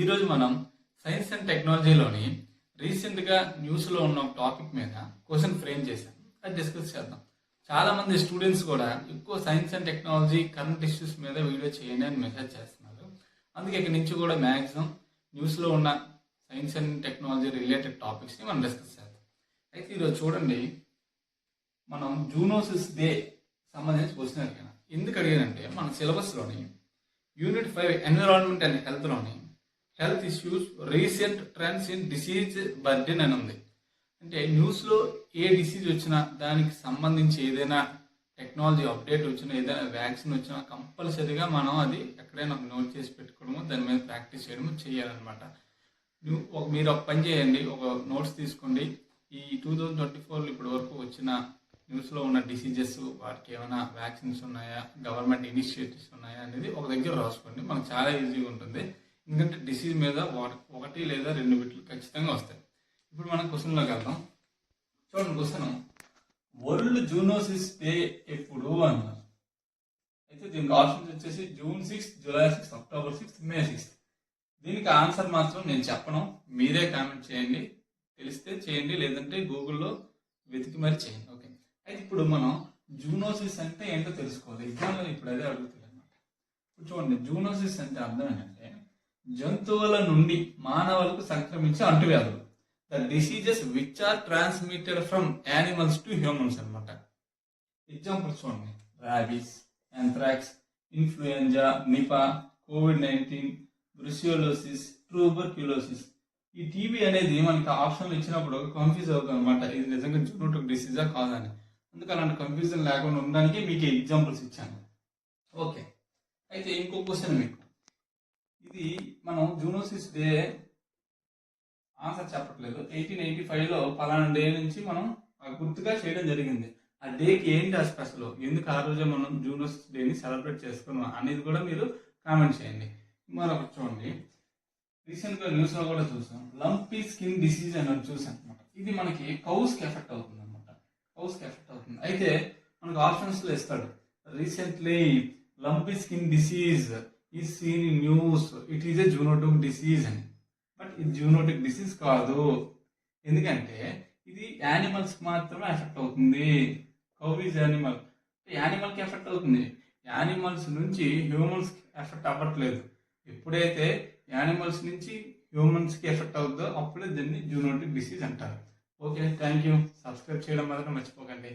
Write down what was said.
ఈరోజు మనం science and టెక్నాలజీలోని రీసెంట్గా న్యూస్లో ఉన్న ఒక టాపిక్ మీద క్వశ్చన్ ఫ్రేమ్ చేశాం. అది డిస్కస్ చేద్దాం. చాలా మంది స్టూడెంట్స్ కూడా ఎక్కువ science and technology current issues మీద వీడియో చేయండి అని మెసేజ్ చేస్తున్నారు. అందుకే ఇక్కడి నుంచి కూడా మ్యాక్సిమం న్యూస్లో ఉన్న సైన్స్ అండ్ టెక్నాలజీ రిలేటెడ్ టాపిక్స్ని మనం డిస్కస్ చేద్దాం. అయితే ఈరోజు చూడండి మనం జూనోసిస్ డే సంబంధించి క్వశ్చన్ అడిగాను. ఎందుకు అడిగానంటే మన సిలబస్లోని unit five environment and హెల్త్లోని health issues recent trends in disease burden అని ఉంది. అంటే న్యూస్లో ఏ డిసీజ్ వచ్చినా దానికి సంబంధించి ఏదైనా టెక్నాలజీ అప్డేట్ వచ్చినా ఏదైనా వ్యాక్సిన్ వచ్చినా కంపల్సరీగా మనం అది ఎక్కడైనా నోట్ చేసి పెట్టుకోవడము దాని మీద ప్రాక్టీస్ చేయడము చేయాలన్నమాట. ఒక మీరు ఒక పని చేయండి ఒక నోట్స్ తీసుకోండి. ఈ టూ థౌజండ్ ట్వంటీ ఫోర్లో ఇప్పటి వరకు వచ్చిన న్యూస్లో ఉన్న డిసీజెస్ వాటికి ఏమైనా వ్యాక్సిన్స్ ఉన్నాయా గవర్నమెంట్ ఇనిషియేటివ్స్ ఉన్నాయా అనేది ఒక దగ్గర రాసుకోండి. మనకు చాలా ఈజీగా ఉంటుంది. ఎందుకంటే డిసీజ్ మీద ఒకటి లేదా రెండు బిట్లు ఖచ్చితంగా వస్తాయి. ఇప్పుడు మనం క్వశ్చన్లోకి వెళ్దాం చూడండి క్వశ్చన్. వరల్డ్ జూనోసిస్ డే ఎప్పుడు అన్నారు అయితే దీనికి ఆప్షన్స్ వచ్చేసి June sixth July sixth October sixth May sixth. దీనికి ఆన్సర్ మాత్రం నేను చెప్పను. మీరే కామెంట్ చేయండి. తెలిస్తే చేయండి లేదంటే గూగుల్లో వెతికి మరి చేయండి. ఓకే. అయితే ఇప్పుడు మనం జూనోసిస్ అంటే ఏంటో తెలుసుకోవాలి. ఎగ్జామ్లో ఇప్పుడు అదే అడుగుతుంది అనమాట ఇప్పుడు చూడండి జూనోసిస్ అంటే అర్థం ఏంటంటే జంతువుల నుండి మానవులకు సంక్రమించే అంటువ్యాధులు. The diseases which are transmitted from animals to humans అనమాట ఎగ్జాంపుల్ చూడండి. Rabies anthrax influenza Nipah covid nineteen brucellosis tuberculosis ఈ టీబీ అనేది మనకి ఆప్షన్లు ఇచ్చినప్పుడు కన్ఫ్యూజ్ అవుతుంది అనమాట ఇది నిజంగా జూనోటిక్ డిసీజా కాదని. అందుకే అలాంటి కన్ఫ్యూజన్ లేకుండా ఉండడానికి మీకు ఎగ్జాంపుల్స్ ఇచ్చాను. ఓకే అయితే ఇంకో క్వశ్చన్ మీకు. ఇది మనం జూనోసిస్ డే ఆన్సర్ చెప్పట్లేదు. ఎయిటీన్ ఎయిటీ ఫైవ్లో పలానా డే నుంచి మనం గుర్తుగా చేయడం జరిగింది. ఆ డేకి ఏంటి ఆ స్పెషల్? ఎందుకు ఆ రోజే మనం జూనోసిస్ డేని సెలబ్రేట్ చేసుకున్నాం అనేది కూడా మీరు కామెంట్ చేయండి. మరొకటి చూడండి. రీసెంట్గా న్యూస్లో కూడా చూసాం. లంపీ స్కిన్ డిసీజ్ అని చూసాం అనమాట ఇది మనకి కౌస్కి ఎఫెక్ట్ అవుతుంది అనమాట కౌస్కి ఎఫెక్ట్ అవుతుంది. అయితే మనకు ఆప్షన్స్లో ఇస్తాడు. రీసెంట్లీ లంపీ స్కిన్ డిసీజ్ ఈ seen in news it is a zoonotic disease అని బట్ ఇది జూనోటిక్ డిసీజ్ కాదు. ఎందుకంటే ఇది యానిమల్స్ మాత్రమే ఎఫెక్ట్ అవుతుంది. కౌ ఈజ్ యానిమల్ యానిమల్కి ఎఫెక్ట్ అవుతుంది. యానిమల్స్ నుంచి హ్యూమన్స్కి ఎఫెక్ట్ అవ్వట్లేదు. ఎప్పుడైతే యానిమల్స్ నుంచి హ్యూమన్స్కి ఎఫెక్ట్ అవుతుందో అప్పుడే దీన్ని జూనోటిక్ డిసీజ్ అంటారు. ఓకే థ్యాంక్ యూ సబ్స్క్రైబ్ చేయడం మాత్రం మర్చిపోకండి.